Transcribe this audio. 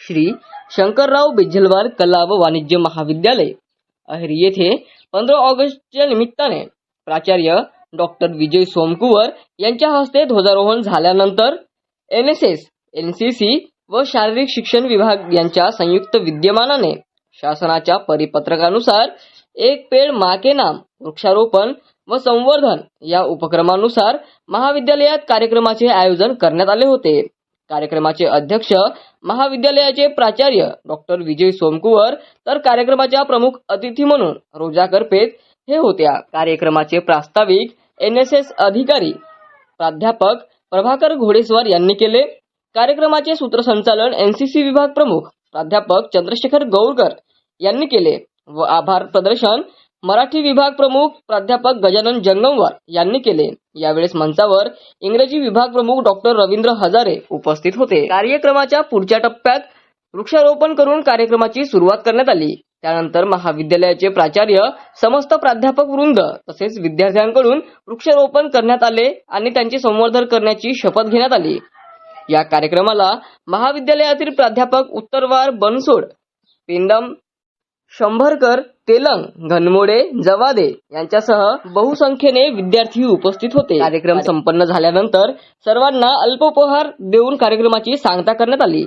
श्री शंकरराव बिझलवार कला व वाणिज्य महाविद्यालय अहेरी येथे पंधरा ऑगस्टच्या निमित्ताने प्राचार्य डॉक्टर विजय सोमकुवर यांच्या हस्ते ध्वजारोहण झाल्यानंतर N S S N C C व शारीरिक शिक्षण विभाग यांच्या संयुक्त विद्यमानाने शासनाच्या परिपत्रकानुसार एक पेड माके नाम वृक्षारोपण व संवर्धन या उपक्रमानुसार महाविद्यालयात कार्यक्रमाचे आयोजन करण्यात आले होते. कार्यक्रमाचे अध्यक्ष महाविद्यालयाचे प्राचार्य डॉक्टर विजय सोमकुवर तर कार्यक्रमाच्या प्रमुख अतिथी म्हणून रोजा करपेत हे होत्या. कार्यक्रमाचे प्रास्ताविक एन एस एस अधिकारी प्राध्यापक प्रभाकर घोडेस्वार यांनी केले. कार्यक्रमाचे सूत्रसंचालन एनसीसी विभाग प्रमुख प्राध्यापक चंद्रशेखर गौरकर यांनी केले. व आभार प्रदर्शन मराठी विभाग प्रमुख प्राध्यापक गजानन जंगमवार यांनी केले. यावेळेस मंचावर इंग्रजी विभाग प्रमुख डॉक्टर रवींद्र हजारे उपस्थित होते. कार्यक्रमाच्या पुढच्या टप्प्यात वृक्षारोपण करून कार्यक्रमाची सुरुवात करण्यात आली. त्यानंतर महाविद्यालयाचे प्राचार्य समस्त प्राध्यापक वृंद तसेच विद्यार्थ्यांकडून वृक्षारोपण करण्यात आले आणि त्यांचे संवर्धन करण्याची शपथ घेण्यात आली. या कार्यक्रमाला महाविद्यालयातील प्राध्यापक उत्तरवार बनसोड पेंडम शंभरकर तेलंग घनमोडे जवादे यांच्यासह बहुसंख्येने विद्यार्थी उपस्थित होते. कार्यक्रम संपन्न झाल्यानंतर सर्वांना अल्पोपहार देऊन कार्यक्रमाची सांगता करण्यात आली.